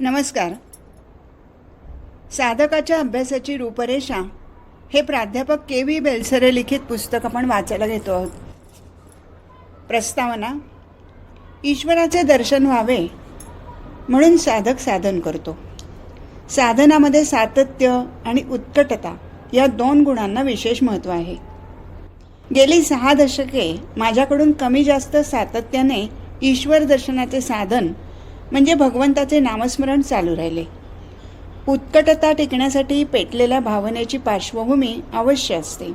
नमस्कार. साधकाच्या अभ्यासाची रूपरेषा हे प्राध्यापक के व्ही बेलसरे लिखित पुस्तक आपण वाचायला घेतो आहोत. प्रस्तावना ईश्वराचे दर्शन व्हावे म्हणून साधक साधन करतो. साधनामध्ये सातत्य आणि उत्कटता या दोन गुणांना विशेष महत्त्व आहे. गेली सहा दशके माझ्याकडून कमी जास्त सातत्याने ईश्वर दर्शनाचे साधन म्हणजे भगवंताचे नामस्मरण चालू राहिले. उत्कटता टिकण्यासाठी पेटलेल्या भावनेची पार्श्वभूमी अवश्य असते.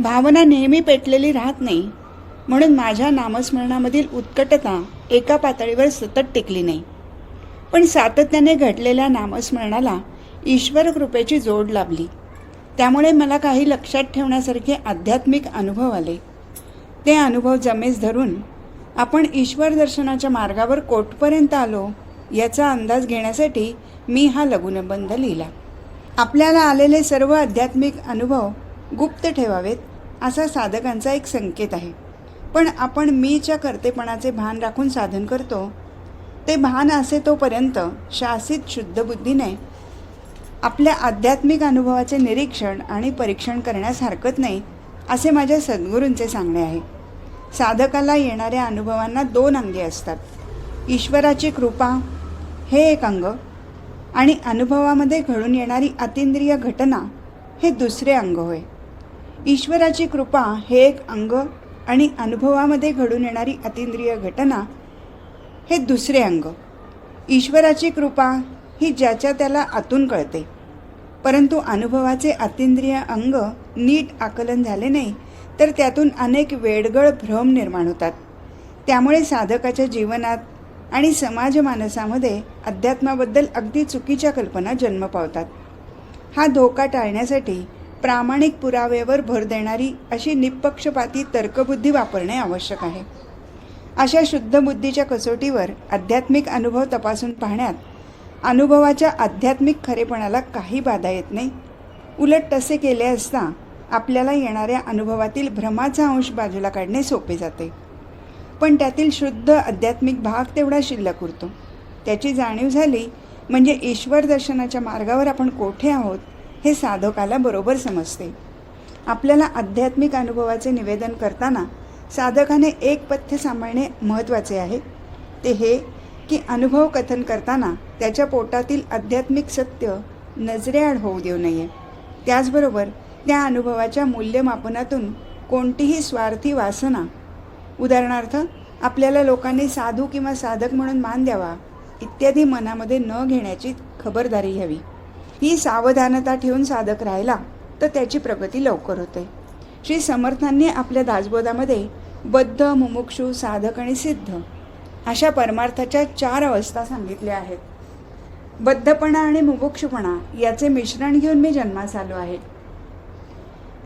भावना नेहमी पेटलेली राहत नाही म्हणून माझ्या नामस्मरणामधील उत्कटता एका पातळीवर सतत टिकली नाही. पण सातत्याने घडलेल्या नामस्मरणाला ईश्वर कृपेची जोड लाभली. त्यामुळे मला काही लक्षात ठेवण्यासारखे आध्यात्मिक अनुभव आले. ते अनुभव जमेस धरून आपण ईश्वर दर्शनाच्या मार्गावर कोटपर्यंत आलो याचा अंदाज घेण्यासाठी मी हा लघुनिबंध लिहिला. आपल्याला आलेले सर्व आध्यात्मिक अनुभव गुप्त ठेवावेत असा साधकांचा एक संकेत आहे. पण आपण मीच्या कर्तेपणाचे भान राखून साधन करतो ते भान असे तोपर्यंत शासित शुद्ध बुद्धीने आपल्या आध्यात्मिक अनुभवाचे निरीक्षण आणि परीक्षण करण्यास हरकत नाही असे माझ्या सद्गुरूंचे सांगणे आहे. साधकाला येणाऱ्या अनुभवांना दोन अंगे असतात. ईश्वराची कृपा हे एक अंग आणि अनुभवामध्ये घडून येणारी अतिंद्रिय घटना हे दुसरे अंग होय. ईश्वराची कृपा हे एक अंग आणि अनुभवामध्ये घडून येणारी अतिंद्रिय घटना हे दुसरे अंग. ईश्वराची कृपा ही ज्याच्या त्याला आतून कळते. परंतु अनुभवाचे अतिंद्रिय अंग नीट आकलन झाले नाही तर त्यातून अनेक वेडगळ भ्रम निर्माण होतात. त्यामुळे साधकाच्या जीवनात आणि समाजमानसामध्ये अध्यात्माबद्दल अगदी चुकीच्या कल्पना जन्म पावतात. हा धोका टाळण्यासाठी प्रामाणिक पुराव्यावर भर देणारी अशी निपक्षपाती तर्कबुद्धी वापरणे आवश्यक आहे. अशा शुद्ध बुद्धीच्या कसोटीवर आध्यात्मिक अनुभव तपासून पाहण्यात अनुभवाच्या आध्यात्मिक खरेपणाला काही बाधा येत नाही. उलट तसे केले असता आपल्याला येणाऱ्या अनुभवातील भ्रमाचा अंश बाजूला काढणे सोपे जाते. पण त्यातील शुद्ध आध्यात्मिक भाग तेवढा शिल्लक उरतो. त्याची जाणीव झाली म्हणजे ईश्वर दर्शनाच्या मार्गावर आपण कोठे आहोत हे साधकाला बरोबर समजते. आपल्याला आध्यात्मिक अनुभवाचे निवेदन करताना साधकाने एक पथ्य सांभाळणे महत्त्वाचे आहे. ते हे की अनुभव कथन करताना त्याच्या पोटातील आध्यात्मिक सत्य नजरेआड होऊ देऊ नये. त्याचबरोबर त्या अनुभवाच्या मूल्यमापनातून कोणतीही स्वार्थी वासना. उदाहरणार्थ आपल्याला लोकांनी साधू किंवा साधक म्हणून मान द्यावा इत्यादी मनामध्ये न घेण्याची खबरदारी घ्यावी. ही सावधानता ठेवून साधक राहिला तर त्याची प्रगती लवकर होते. श्री समर्थांनी आपल्या दासबोधामध्ये बद्ध मुमुक्षू साधक आणि सिद्ध अशा परमार्थाच्या चार अवस्था सांगितल्या आहेत. बद्धपणा आणि मुमुक्षुपणा याचे मिश्रण घेऊन मी जन्मास आलो आहे.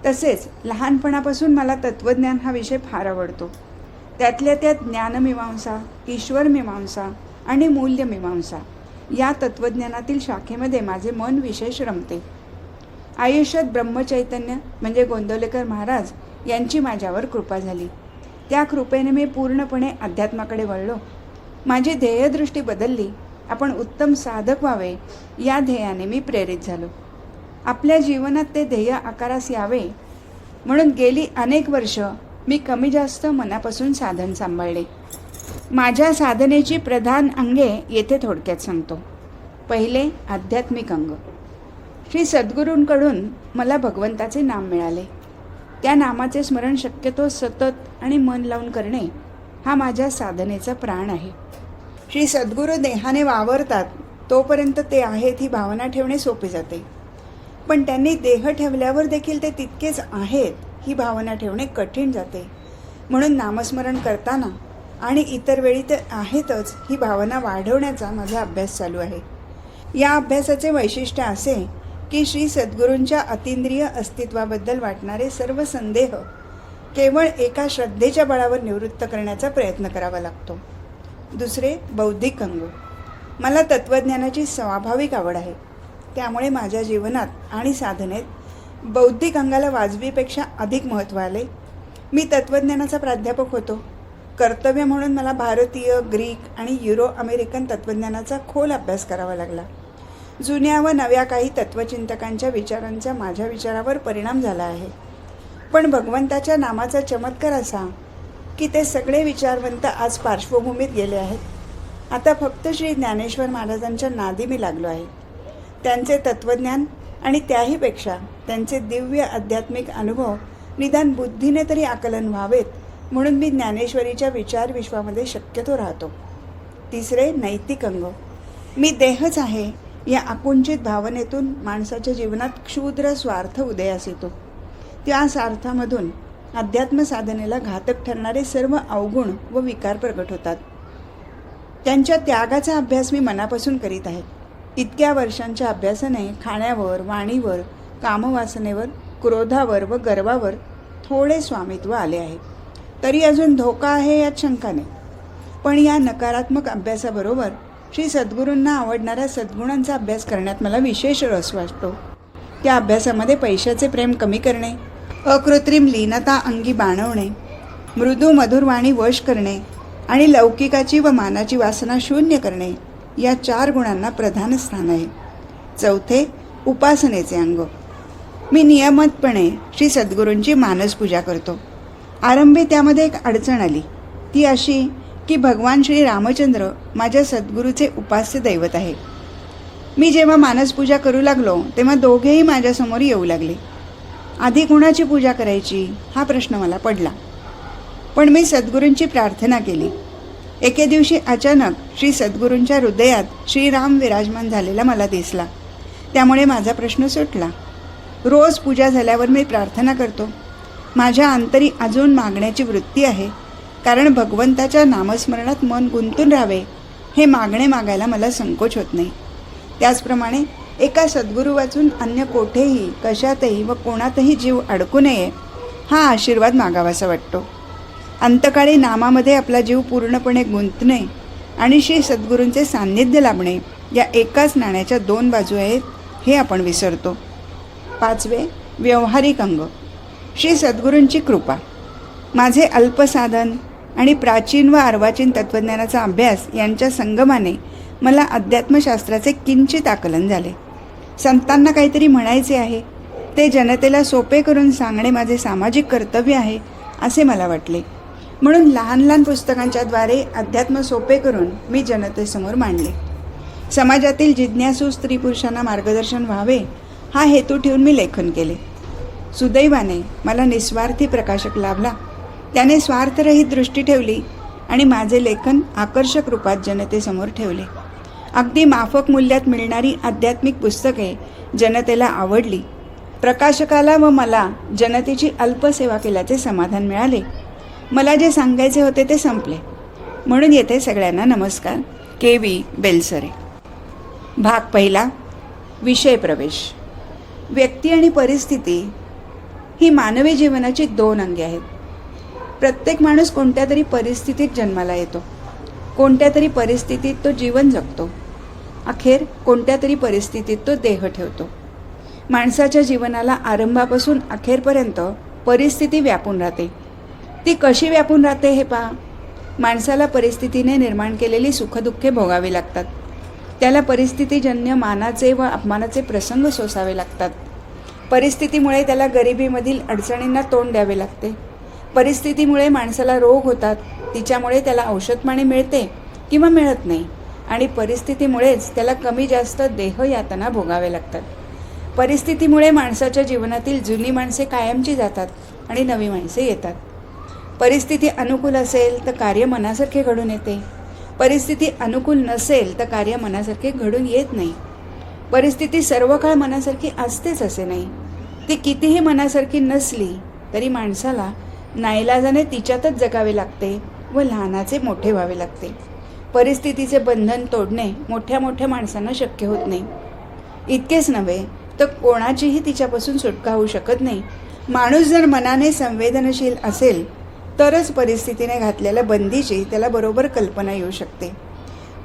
तसेच लहानपणापासून मला तत्त्वज्ञान हा विषय फार आवडतो. त्यातल्या त्यात ज्ञानमीमांसा ईश्वरमीमांसा आणि मूल्यमीमांसा या तत्त्वज्ञानातील शाखेमध्ये माझे मन विशेष रमते. आयुष्यात ब्रह्मचैतन्य म्हणजे गोंदवलेकर महाराज यांची माझ्यावर कृपा झाली. त्या कृपेने मी पूर्णपणे अध्यात्माकडे वळलो. माझी ध्येयदृष्टी बदलली. आपण उत्तम साधक व्हावे या ध्येयाने मी प्रेरित झालो. आपल्या जीवनात ते ध्येय आकारास यावे. म्हणून गेली अनेक वर्ष मी कमी जास्त मनापासून साधन सांभाळले. माझ्या साधनेची प्रधान अंगे येथे थोडक्यात सांगतो. पहिले आध्यात्मिक अंग. श्री सद्गुरूंकडून मला भगवंताचे नाम मिळाले. त्या नामाचे स्मरण शक्यतो सतत आणि मन लावून करणे हा माझ्या साधनेचा प्राण आहे. श्री सद्गुरू देहाने वावरतात तोपर्यंत ते आहेत ही भावना ठेवणे सोपे जाते. पण त्यांनी देह ठेवल्यावर देखील ते तितकेच आहेत ही भावना ठेवणे कठीण जाते. म्हणून नामस्मरण करताना आणि इतर वेळी तर आहेतच ही भावना वाढवण्याचा माझा अभ्यास चालू आहे. या अभ्यासाचे वैशिष्ट्य असे की श्री सद्गुरूंच्या अतिंद्रिय अस्तित्वाबद्दल वाटणारे सर्व संदेह केवळ एका श्रद्धेच्या बळावर निवृत्त करण्याचा प्रयत्न करावा लागतो. दुसरे बौद्धिक अंग. मला तत्त्वज्ञानाची स्वाभाविक आवड आहे. त्यामुळे माझ्या जीवनात आणि साधनेत बौद्धिक अंगाला वाजवीपेक्षा अधिक महत्त्व आले. मी तत्त्वज्ञानाचा प्राध्यापक होतो. कर्तव्य म्हणून मला भारतीय ग्रीक आणि युरो अमेरिकन तत्त्वज्ञानाचा खोल अभ्यास करावा लागला. जुन्या व नव्या काही तत्त्वचिंतकांच्या विचारांचा माझ्या विचारावर परिणाम झाला आहे. पण भगवंताच्या नामाचा चमत्कार असा की ते सगळे विचारवंत आज पार्श्वभूमीत गेले आहेत. आता फक्त श्री ज्ञानेश्वर महाराजांच्या नादी मी लागलो आहे. त्यांचे तत्त्वज्ञान आणि त्याहीपेक्षा त्यांचे दिव्य आध्यात्मिक अनुभव निदान बुद्धीने तरी आकलन व्हावेत म्हणून मी ज्ञानेश्वरीच्या विचार विश्वामध्ये शक्यतो राहतो. तिसरे नैतिक अंग. मी देहच आहे या आकुंचित भावनेतून माणसाच्या जीवनात क्षुद्र स्वार्थ उदयास येतो. त्या स्वार्थामधून अध्यात्म साधनेला घातक ठरणारे सर्व अवगुण व विकार प्रगट होतात. त्यांच्या त्यागाचा अभ्यास मी मनापासून करीत आहे. इतक्या वर्षांच्या अभ्यासाने खाण्यावर वाणीवर कामवासनेवर क्रोधावर व गर्वावर थोडे स्वामित्व आले आहे. तरी अजून धोका आहे यात शंका नाही. पण या नकारात्मक अभ्यासाबरोबर श्री सद्गुरूंना आवडणाऱ्या सद्गुणांचा अभ्यास करण्यात मला विशेष रस वाटतो. त्या अभ्यासामध्ये पैशाचे प्रेम कमी करणे अकृत्रिम लीनता अंगी बाणवणे मृदू मधुरवाणी वश करणे आणि लौकिकाची व मानाची वासना शून्य करणे या चार गुणांना प्रधान स्थान आहे. चौथे उपासनेचे अंग. मी नियमितपणे श्री सद्गुरूंची मानसपूजा करतो. आरंभी त्यामध्ये एक अडचण आली. ती अशी की भगवान श्री रामचंद्र माझ्या सद्गुरूचे उपास्य दैवत आहे. मी जेव्हा मानसपूजा करू लागलो तेव्हा दोघेही माझ्यासमोर येऊ लागले. आधी कुणाची पूजा करायची हा प्रश्न मला पडला. पण मी सद्गुरूंची प्रार्थना केली. एके दिवशी अचानक श्री सद्गुरूंच्या हृदयात श्रीराम विराजमान झालेला मला दिसला. त्यामुळे माझा प्रश्न सुटला. रोज पूजा झाल्यावर मी प्रार्थना करतो. माझ्या अंतरी अजून मागण्याची वृत्ती आहे. कारण भगवंताच्या नामस्मरणात मन गुंतून राहावे हे मागणे मागायला मला संकोच होत नाही. त्याचप्रमाणे एका सद्गुरू वाचून अन्य कोठेही कशातही व कोणातही जीव अडकू नये हा आशीर्वाद मागावासा वाटतो. अंतकाळी नामामध्ये आपला जीव पूर्णपणे गुंतणे आणि श्री सद्गुरूंचे सान्निध्य लाभणे या एकाच नाण्याच्या दोन बाजू आहेत हे आपण विसरतो. पाचवे व्यवहारिक अंग. श्री सद्गुरूंची कृपा. माझे अल्पसाधन आणि प्राचीन व अर्वाचीन तत्त्वज्ञानाचा अभ्यास यांच्या संगमाने मला अध्यात्मशास्त्राचे किंचित आकलन झाले. संतांना काहीतरी म्हणायचे आहे. ते जनतेला सोपे करून सांगणे माझे सामाजिक कर्तव्य आहे असे मला वाटले. म्हणून लहान लहान पुस्तकांच्याद्वारे अध्यात्म सोपे करून मी जनतेसमोर मांडले. समाजातील जिज्ञासू स्त्री पुरुषांना मार्गदर्शन व्हावे हा हेतू ठेवून मी लेखन केले. सुदैवाने मला निस्वार्थी प्रकाशक लाभला. त्याने स्वार्थरहित दृष्टी ठेवली आणि माझे लेखन आकर्षक रूपात जनतेसमोर ठेवले. अगदी माफक मूल्यात मिळणारी आध्यात्मिक पुस्तके जनतेला आवडली. प्रकाशकाला व मला जनतेची अल्पसेवा केल्याचे समाधान मिळाले. मला जे सांगायचे होते ते संपले. म्हणून येते सगळ्यांना नमस्कार. K V Belsare. भाग पहिला विषय प्रवेश. व्यक्ती आणि परिस्थिती ही मानवी जीवनाची दोन अंगे आहेत. प्रत्येक माणूस कोणत्या तरी परिस्थितीत जन्माला येतो. कोणत्या तरी परिस्थितीत तो जीवन जगतो. अखेर कोणत्या तरी परिस्थितीत तो देह ठेवतो. माणसाच्या जीवनाला आरंभापासून अखेरपर्यंत परिस्थिती व्यापून राहते. ती कशी व्यापून राहते हे पहा. माणसाला परिस्थितीने निर्माण केलेली सुखदुःखे भोगावी लागतात. त्याला परिस्थितीजन्य मानाचे व अपमानाचे प्रसंग सोसावे लागतात. परिस्थितीमुळे त्याला गरिबीमधील अडचणींना तोंड द्यावे लागते. परिस्थितीमुळे माणसाला रोग होतात. तिच्यामुळे त्याला औषधपाणी मिळते किंवा मिळत नाही. आणि परिस्थितीमुळेच त्याला कमी जास्त देह यातना भोगावे लागतात. परिस्थितीमुळे माणसाच्या जीवनातील जुनी माणसे कायमची जातात आणि नवी माणसे येतात. परिस्थिती अनुकूल असेल तर कार्य मनासारखे घडून येते. परिस्थिती अनुकूल नसेल तर कार्य मनासारखे घडून येत नाही. परिस्थिती सर्व काळ मनासारखी असतेच असे नाही. ती कितीही मनासारखी नसली तरी माणसाला नाईलाजाने तिच्यातच जगावे लागते व लहानाचे मोठे व्हावे लागते. परिस्थितीचे बंधन तोडणे मोठ्या मोठ्या माणसांना शक्य होत नाही. इतकेच नव्हे तर कोणाचीही तिच्यापासून सुटका होऊ शकत नाही. माणूस जर मनाने संवेदनशील असेल तरच परिस्थितीने घातलेल्या बंदीची त्याला बरोबर कल्पना येऊ शकते.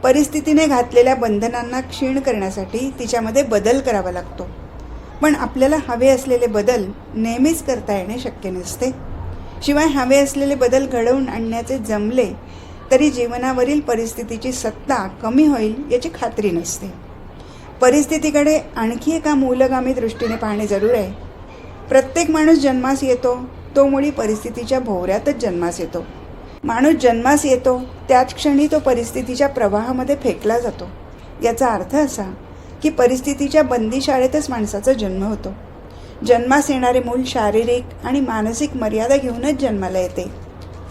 परिस्थितीने घातलेल्या बंधनांना क्षीण करण्यासाठी तिच्यामध्ये बदल करावा लागतो. पण आपल्याला हवे असलेले बदल नेहमीच करता येणे शक्य नसते. शिवाय हवे असलेले बदल घडवून आणण्याचे जमले तरी जीवनावरील परिस्थितीची सत्ता कमी होईल याची खात्री नसते. परिस्थितीकडे आणखी एका मूलगामी दृष्टीने पाहणे जरूर आहे. प्रत्येक माणूस जन्मास येतो तो मुळी परिस्थितीच्या भोवऱ्यातच जन्मास येतो. माणूस जन्मास येतो त्याच क्षणी तो परिस्थितीच्या प्रवाहामध्ये फेकला जातो. याचा अर्थ असा की परिस्थितीच्या बंदीशाळेतच माणसाचा जन्म होतो. जन्मास येणारे मूल शारीरिक आणि मानसिक मर्यादा घेऊनच जन्माला येते.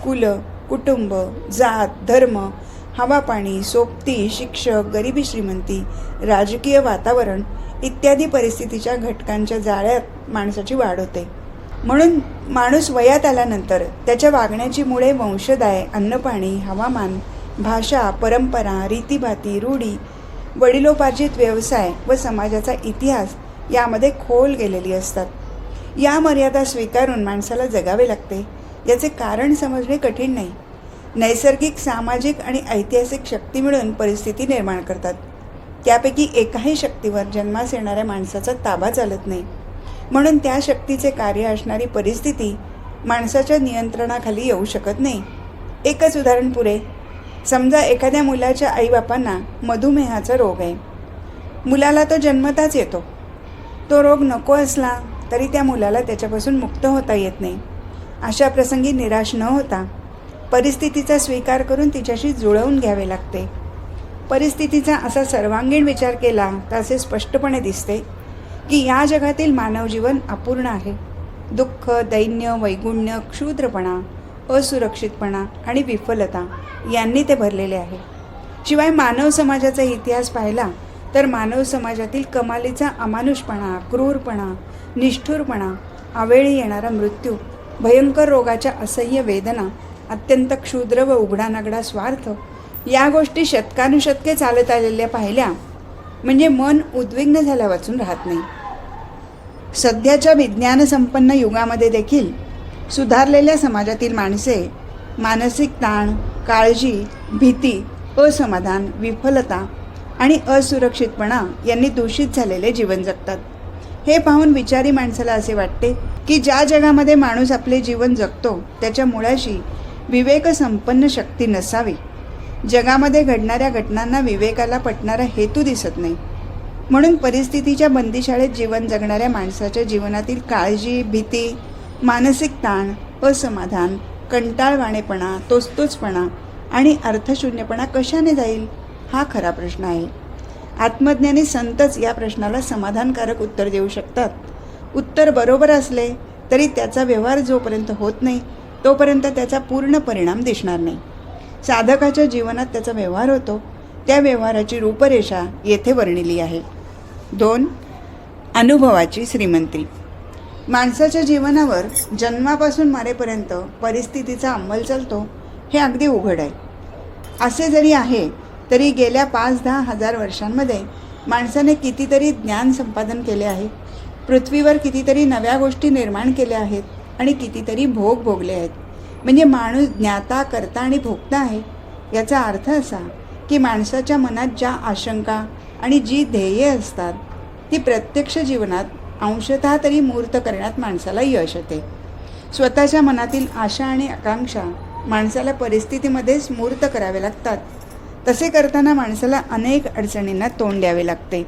कुल कुटुंब जात धर्म हवापाणी सोबती शिक्षक गरिबी श्रीमंती राजकीय वातावरण इत्यादी परिस्थितीच्या घटकांच्या जाळ्यात माणसाची वाढ होते. म्हणून माणूस वयात आल्यानंतर त्याच्या वागण्याची मुळे वंशदाय अन्नपाणी हवामान भाषा परंपरा रीतीभाती रूढी वडिलोपार्जित व्यवसाय व समाजाचा इतिहास यामध्ये खोल गेलेली असतात. या मर्यादा स्वीकारून माणसाला जगावे लागते. याचे कारण समजणे कठीण नाही. नैसर्गिक सामाजिक आणि ऐतिहासिक शक्ती मिळून परिस्थिती निर्माण करतात. त्यापैकी एकाही शक्तीवर जन्मास येणाऱ्या माणसाचा ताबा चालत नाही. म्हणून त्या शक्तीचे कार्य असणारी परिस्थिती माणसाच्या नियंत्रणाखाली येऊ शकत नाही. एकच उदाहरण पुरे समजा एखाद्या मुलाच्या आईबापांना मधुमेहाचा रोग आहे. मुलाला तो जन्मताच येतो. तो रोग नको असला तरी त्या मुलाला त्याच्यापासून मुक्त होता येत नाही. अशा प्रसंगी निराश न होता परिस्थितीचा स्वीकार करून तिच्याशी जुळवून घ्यावे लागते. परिस्थितीचा असा सर्वांगीण विचार केला तर असे स्पष्टपणे दिसते की या जगातील मानव जीवन अपूर्ण आहे. दुःख दैन्य वैगुण्य क्षुद्रपणा असुरक्षितपणा आणि विफलता यांनी ते भरलेले आहे. शिवाय मानव समाजाचा इतिहास पाहिला तर मानव समाजातील कमालीचा अमानुषपणा क्रूरपणा निष्ठुरपणा आवेळी येणारा मृत्यू भयंकर रोगाच्या असह्य वेदना अत्यंत क्षुद्र व उघडानागडा स्वार्थ या गोष्टी शतकानुशतके चालत आलेल्या पाहिल्या. म्हणजे मन उद्विग्न झाल्या वाचून राहत नाही. सध्याच्या विज्ञानसंपन्न युगामध्ये देखील सुधारलेल्या समाजातील माणसे मानसिक ताण काळजी भीती असमाधान विफलता आणि असुरक्षितपणा यांनी दूषित झालेले जीवन जगतात. हे पाहून विचारी माणसाला असे वाटते की ज्या जगामध्ये माणूस आपले जीवन जगतो त्याच्या मुळाशी विवेकसंपन्न शक्ती नसावी. जगामध्ये घडणाऱ्या घटनांना विवेकाला पटणारा हेतू दिसत नाही. म्हणून परिस्थितीच्या बंदीशाळेत जीवन जगणाऱ्या माणसाच्या जीवनातील काळजी भीती मानसिक ताण असमाधान कंटाळवाणेपणा तोचतोचपणा आणि अर्थशून्यपणा कशाने जाईल हा खरा प्रश्न आहे. आत्मज्ञानी संतच या प्रश्नाला समाधानकारक उत्तर देऊ शकतात. उत्तर बरोबर असले तरी त्याचा व्यवहार जोपर्यंत होत नाही तोपर्यंत त्याचा पूर्ण परिणाम दिसणार नाही. साधकाच्या जीवनात त्याचा व्यवहार होतो. त्या व्यवहाराची रूपरेषा येथे वर्णिली आहे. दोन अनुभवाची श्रीमंती. माणसाच्या जीवनावर जन्मापासून मारेपर्यंत परिस्थितीचा अंमल चालतो हे अगदी उघड आहे. असे जरी आहे तरी गेल्या पाच दहा हजार वर्षांमध्ये माणसाने कितीतरी ज्ञान संपादन केले आहे पृथ्वीवर कितीतरी नव्या गोष्टी निर्माण केल्या आहेत आणि कितीतरी भोग भोगले आहेत. म्हणजे माणूस ज्ञाता करता आणि भोगता आहे याचा अर्थ असा की माणसाच्या मनात ज्या आशंका आणि जी ध्येये असतात ती प्रत्यक्ष जीवनात अंशतः तरी मूर्त करण्यात माणसाला यश येते. स्वतःच्या मनातील आशा आणि आकांक्षा माणसाला परिस्थितीमध्येच मूर्त करावे लागतात. तसे करताना माणसाला अनेक अडचणींना तोंड द्यावे लागते.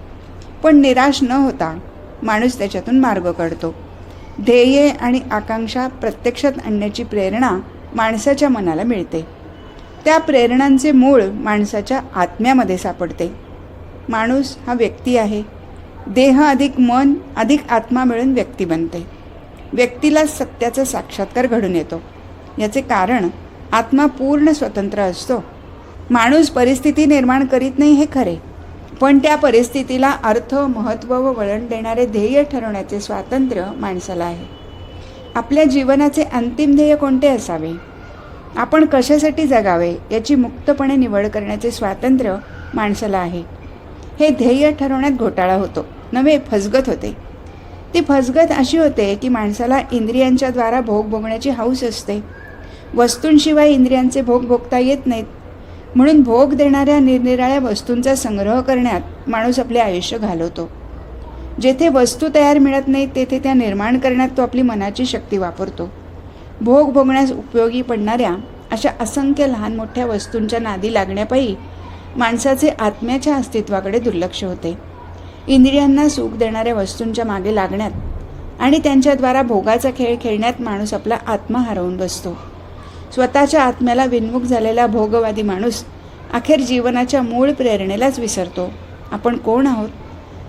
पण निराश न होता माणूस त्याच्यातून मार्ग काढतो. ध्येये आणि आकांक्षा प्रत्यक्षात आणण्याची प्रेरणा माणसाच्या मनाला मिळते. त्या प्रेरणांचे मूळ माणसाच्या आत्म्यामध्ये सापडते. माणूस हा व्यक्ती आहे. देह अधिक मन अधिक आत्मा मिळून व्यक्ती बनते. व्यक्तीला सत्याचा साक्षात्कार घडून येतो. याचे कारण आत्मा पूर्ण स्वतंत्र असतो. माणूस परिस्थिती निर्माण करीत नाही हे खरे. पण त्या परिस्थितीला अर्थ महत्त्व व वळण देणारे ध्येय ठरवण्याचे स्वातंत्र्य माणसाला आहे. आपल्या जीवनाचे अंतिम ध्येय कोणते असावे? आपण कशासाठी जगावे? याची मुक्तपणे निवड करण्याचे स्वातंत्र्य माणसाला आहे. हे ध्येय ठरवण्यात घोटाळा होतो. नव्हे फसगत होते. ती फसगत अशी होते की माणसाला इंद्रियांच्या द्वारा भोग भोगण्याची हौस असते. वस्तूंशिवाय इंद्रियांचे भोग भोगता येत नाहीत. म्हणून भोग देणाऱ्या निरनिराळ्या वस्तूंचा संग्रह करण्यात माणूस आपले आयुष्य घालवतो. जेथे वस्तू तयार मिळत नाहीत तेथे त्या निर्माण करण्यात तो आपली मनाची शक्ती वापरतो. भोग भोगण्यास उपयोगी पडणाऱ्या अशा असंख्य लहान मोठ्या वस्तूंच्या नादी लागण्यापायी माणसाचे आत्म्याच्या अस्तित्वाकडे दुर्लक्ष होते. इंद्रियांना सुख देणाऱ्या वस्तूंच्या मागे लागण्यात आणि त्यांच्याद्वारा भोगाचा खेळ खेळण्यात माणूस आपला आत्मा हरवून बसतो. स्वतःच्या आत्म्याला विन्मुख झालेला भोगवादी माणूस अखेर जीवनाच्या मूळ प्रेरणेलाच विसरतो. आपण कोण आहोत?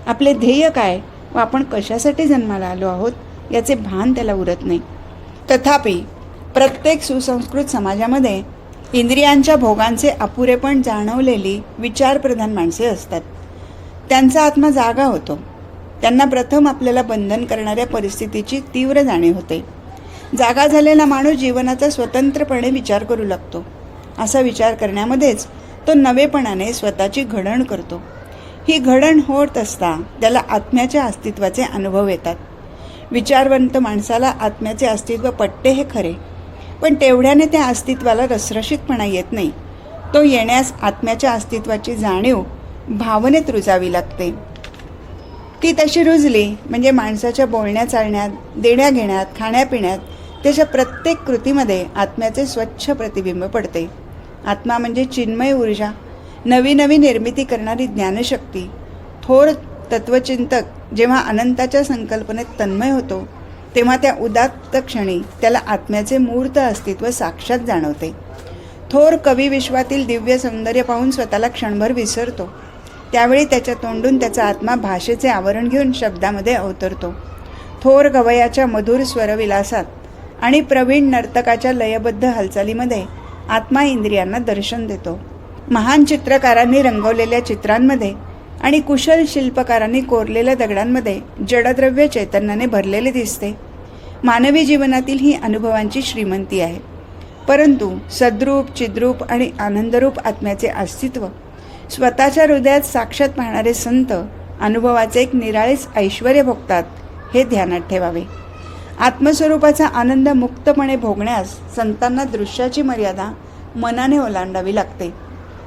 आपले ध्येय काय व आपण कशासाठी जन्माला आलो आहोत याचे भान त्याला उरत नाही. तथापि प्रत्येक सुसंस्कृत समाजामध्ये इंद्रियांच्या भोगांचे अपुरेपण जाणवलेली विचारप्रधान माणसे असतात. त्यांचा आत्मा जागा होतो. त्यांना प्रथम आपल्याला बंधन करणाऱ्या परिस्थितीची तीव्र जाणीव होते. जागा झालेला माणूस जीवनाचा स्वतंत्रपणे विचार करू लागतो. असा विचार करण्यामध्येच तो नवेपणाने स्वतःची घडण करतो. ही घडण होत असता त्याला आत्म्याच्या अस्तित्वाचे अनुभव येतात. विचारवंत माणसाला आत्म्याचे अस्तित्व पटते हे खरे. पण तेवढ्याने त्या अस्तित्वाला रसरशीतपणा येत नाही. तो येण्यास आत्म्याच्या अस्तित्वाची जाणीव भावनेत रुजावी लागते. ती तशी रुजली म्हणजे माणसाच्या बोलण्या चालण्यात देण्या घेण्यात खाण्यापिण्यात त्याच्या प्रत्येक कृतीमध्ये आत्म्याचे स्वच्छ प्रतिबिंब पडते. आत्मा म्हणजे चिन्मय ऊर्जा. नवी नवी निर्मिती करणारी ज्ञानशक्ती. थोर तत्वचिंतक जेव्हा अनंताच्या संकल्पनेत तन्मय होतो तेव्हा त्या उदात्त क्षणी त्याला आत्म्याचे मूर्त अस्तित्व साक्षात जाणवते. थोर कवी विश्वातील दिव्य सौंदर्य पाहून स्वतःला क्षणभर विसरतो. त्यावेळी त्याच्या तोंडून त्याचा आत्मा भाषेचे आवरण घेऊन शब्दामध्ये अवतरतो. थोर गवयाच्या मधुर स्वरविलासात आणि प्रवीण नर्तकाच्या लयबद्ध हालचालीमध्ये आत्मा इंद्रियांना दर्शन देतो. महान चित्रकारांनी रंगवलेल्या चित्रांमध्ये आणि कुशल शिल्पकारांनी कोरलेल्या दगडांमध्ये जडद्रव्य चैतन्याने भरलेले दिसते. मानवी जीवनातील ही अनुभवांची श्रीमंती आहे. परंतु सद्रूप चिद्रूप आणि आनंदरूप आत्म्याचे अस्तित्व स्वतःच्या हृदयात साक्षात पाहणारे संत अनुभवाचे एक निराळेच ऐश्वर भोगतात हे ध्यानात ठेवावे. आत्मस्वरूपाचा आनंद मुक्तपणे भोगण्यास संतांना दृश्याची मर्यादा मनाने ओलांडावी लागते.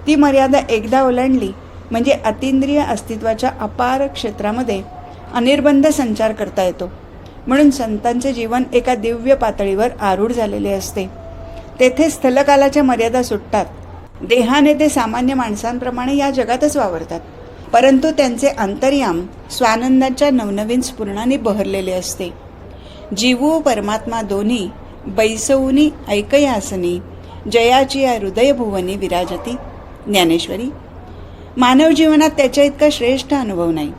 ती मर्यादा एकदा ओलांडली म्हणजे अतिंद्रिय अस्तित्वाच्या अपार क्षेत्रामध्ये अनिर्बंध संचार करता येतो. म्हणून संतांचे जीवन एका दिव्य पातळीवर आरूढ झालेले असते. तेथे स्थलकालाच्या मर्यादा सुटतात. देहाने ते सामान्य माणसांप्रमाणे या जगातच वावरतात. परंतु त्यांचे अंतर्याम स्वानंदाच्या नवनवीन स्फुरणाने बहरलेले असते. जीवू परमात्मा दोन्ही बैसवूनी ऐकयासनी जयाची या हृदयभुवनी विराजती. ज्ञानेश्वरी मानव जीवनात त्याच्या इतका श्रेष्ठ अनुभव नाही.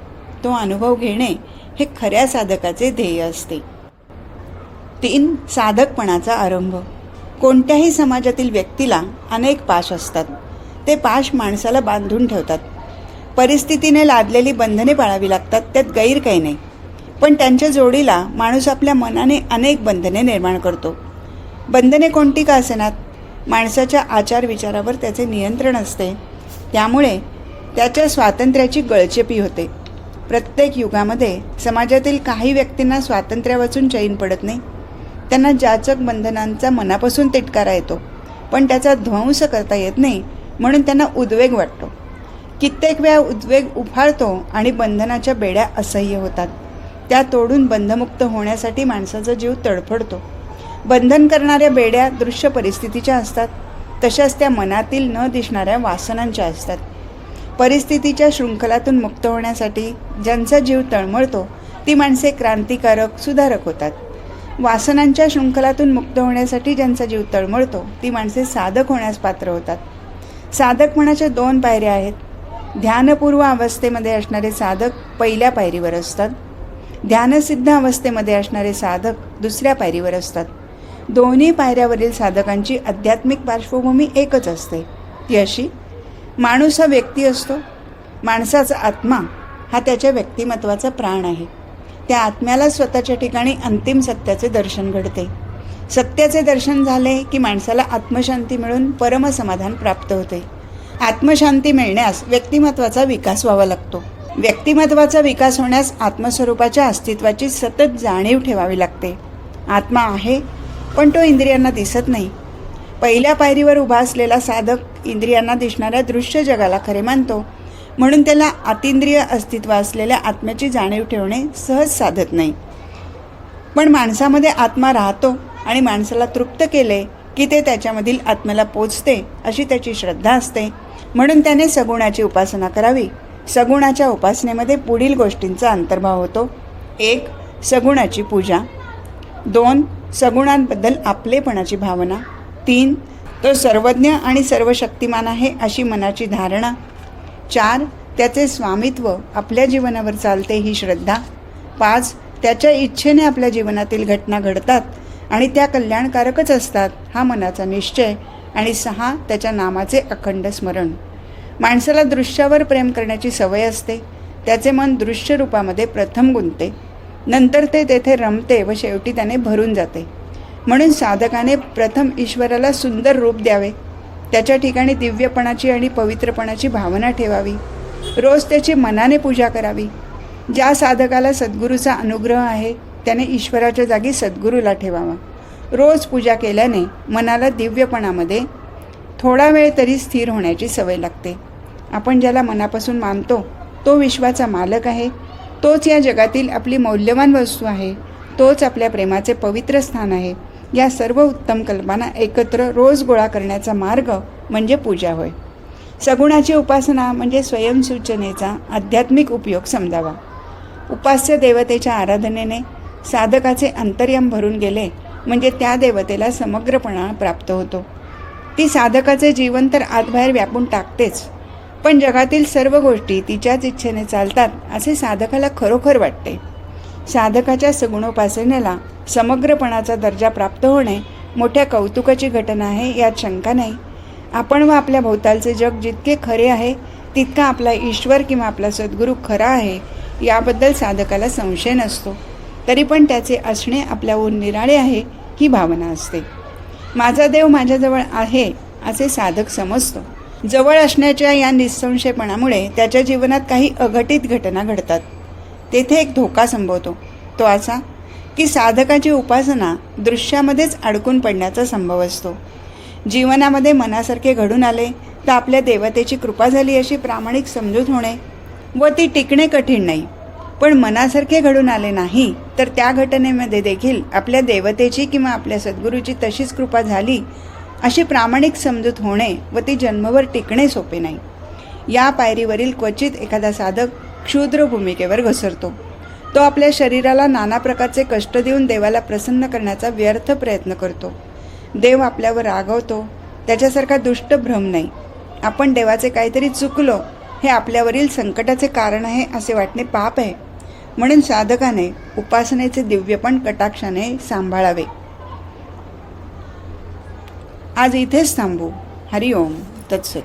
तो अनुभव घेणे हे खऱ्या साधकाचे ध्येय असते. तीन साधकपणाचा आरंभ. कोणत्याही समाजातील व्यक्तीला अनेक पाश असतात. ते पाश माणसाला बांधून ठेवतात. परिस्थितीने लादलेली बंधने पाळावी लागतात त्यात गैर काही नाही. पण त्यांच्या जोडीला माणूस आपल्या मनाने अनेक बंधने निर्माण करतो. बंधने कोणती का असेनात? माणसाच्या आचार विचारावर त्याचे नियंत्रण असते. त्यामुळे त्याच्या स्वातंत्र्याची गळचेपी होते. प्रत्येक युगामध्ये समाजातील काही व्यक्तींना स्वातंत्र्य वाचून चैन पडत नाही. त्यांना जाचक बंधनांचा मनापासून तिटकारा येतो. पण त्याचा ध्वंस करता येत नाही म्हणून त्यांना उद्वेग वाटतो. कित्येक वेळा उद्वेग उफाळतो आणि बंधनाच्या बेड्या असह्य होतात. त्या तोडून बंधमुक्त होण्यासाठी माणसाचा जीव तडफडतो. बंधन करणाऱ्या बेड्या दृश्य परिस्थितीच्या असतात. तशाच त्या मनातील न दिसणाऱ्या वासनांच्या असतात. परिस्थितीच्या शृंखलातून मुक्त होण्यासाठी ज्यांचा जीव तळमळतो ती माणसे क्रांतिकारक सुधारक होतात. वासनांच्या शृंखलातून मुक्त होण्यासाठी ज्यांचा जीव तळमळतो ती माणसे साधक होण्यास पात्र होतात. साधकपणाच्या दोन पायऱ्या आहेत. ध्यानपूर्व अवस्थेमध्ये असणारे साधक पहिल्या पायरीवर असतात. ध्यानसिद्ध अवस्थेमध्ये असणारे साधक दुसऱ्या पायरीवर असतात. दोन्ही पायऱ्यावरील साधकांची आध्यात्मिक पार्श्वभूमी एकच असते. ती अशी माणूस हा व्यक्ती असतो. माणसाचा आत्मा हा त्याच्या व्यक्तिमत्वाचा प्राण आहे. त्या आत्म्याला स्वतःच्या ठिकाणी अंतिम सत्याचे दर्शन घडते. सत्याचे दर्शन झाले की माणसाला आत्मशांती मिळून परमसमाधान प्राप्त होते. आत्मशांती मिळण्यास व्यक्तिमत्वाचा विकास व्हावा लागतो. व्यक्तिमत्वाचा विकास होण्यास आत्मस्वरूपाच्या अस्तित्वाची सतत जाणीव ठेवावी लागते. आत्मा आहे पण तो इंद्रियांना दिसत नाही. पहिल्या पायरीवर उभा असलेला साधक इंद्रियांना दिसणाऱ्या दृश्य जगाला खरे मानतो. म्हणून त्याला अतिंद्रिय अस्तित्व असलेल्या आत्म्याची जाणीव ठेवणे सहज साधत नाही. पण माणसामध्ये आत्मा राहतो आणि माणसाला तृप्त केले की ते त्याच्यामधील आत्म्याला पोचते अशी त्याची श्रद्धा असते. म्हणून त्याने सगुणाची उपासना करावी. सगुणाच्या उपासनेमध्ये पुढील गोष्टींचा अंतर्भाव होतो. एक सगुणाची पूजा. दोन सगुणांबद्दल आपलेपणाची भावना. तीन तो सर्वज्ञ आणि सर्वशक्तिमान आहे अशी मनाची धारणा. चार त्याचे स्वामित्व आपल्या जीवनावर चालते ही श्रद्धा. पाच त्याच्या इच्छेने आपल्या जीवनातील घटना घडतात आणि त्या कल्याणकारकच असतात हा मनाचा निश्चय. आणि सहा त्याच्या नामाचे अखंड स्मरण. माणसाला दृश्यावर प्रेम करण्याची सवय असते. त्याचे मन दृश्य रूपामध्ये प्रथम गुंतते. नंतर ते तेथे रमते व शेवटी त्याने भरून जाते. म्हणून साधकाने प्रथम ईश्वराला सुंदर रूप द्यावे. त्याच्या ठिकाणी दिव्यपणाची आणि पवित्रपणाची भावना ठेवावी. रोज त्याची मनाने पूजा करावी. ज्या साधकाला सद्गुरूचा अनुग्रह आहे त्याने ईश्वराच्या जागी सद्गुरूला ठेवावा. रोज पूजा केल्याने मनाला दिव्यपणामध्ये थोडा वेळ तरी स्थिर होण्याची सवय लागते. आपण ज्याला मनापासून मानतो तो विश्वाचा मालक आहे. तोच या जगातील आपली मौल्यवान वस्तू आहे. तोच आपल्या प्रेमाचे पवित्र स्थान आहे. या सर्व उत्तम कल्पना एकत्र रोज गोळा करण्याचा मार्ग म्हणजे पूजा होय. सगुणाची उपासना म्हणजे स्वयंसूचनेचा आध्यात्मिक उपयोग समजावा. उपास्य देवतेच्या आराधनेने साधकाचे अंतर्यम भरून गेले म्हणजे त्या देवतेला समग्रपणा प्राप्त होतो. ती साधकाचे जीवन तर आतबाहेर व्यापून टाकतेच पण जगातील सर्व गोष्टी तिच्याच इच्छेने चालतात असे साधकाला खरोखर वाटते. साधकाच्या सगुणोपासनेला समग्रपणाचा दर्जा प्राप्त होणे मोठ्या कौतुकाची घटना आहे यात शंका नाही. आपण व आपल्या भोवतालचे जग जितके खरे आहे तितका आपला ईश्वर किंवा आपला सद्गुरू खरा आहे याबद्दल साधकाला संशय नसतो. तरी पण त्याचे असणे आपल्याहून निराळे आहे ही भावना असते. माझा देव माझ्याजवळ आहे असे साधक समजतो. जवळ असण्याच्या या निसंशयपणामुळे त्याच्या जीवनात काही अघटित घटना घडतात. तेथे एक धोका संभवतो. तो असा की साधकाची उपासना दृश्यामध्येच अडकून पडण्याचा संभव असतो. जीवनामध्ये मनासारखे घडून आले तर आपल्या देवतेची कृपा झाली अशी प्रामाणिक समजूत होणे व ती टिकणे कठीण नाही. पण मनासारखे घडून आले नाही तर त्या घटनेमध्ये देखील आपल्या देवतेची किंवा आपल्या सद्गुरूची तशीच कृपा झाली अशी प्रामाणिक समजूत होणे व ती जन्मभर टिकणे सोपे नाही. या पायरीवरील क्वचित एखादा साधक क्षुद्र भूमिकेवर घसरतो. तो आपल्या शरीराला नाना प्रकारचे कष्ट देऊन देवाला प्रसन्न करण्याचा व्यर्थ प्रयत्न करतो. देव आपल्यावर रागवतो. त्याच्यासारखा दुष्ट भ्रम नाही. आपण देवाचे काहीतरी चुकलो हे आपल्यावरील संकटाचे कारण आहे असे वाटणे पाप आहे. म्हणून साधकाने उपासनेचे दिव्यपण कटाक्षाने सांभाळावे. आज इथेच थांबू. हरिओम. तत्सत.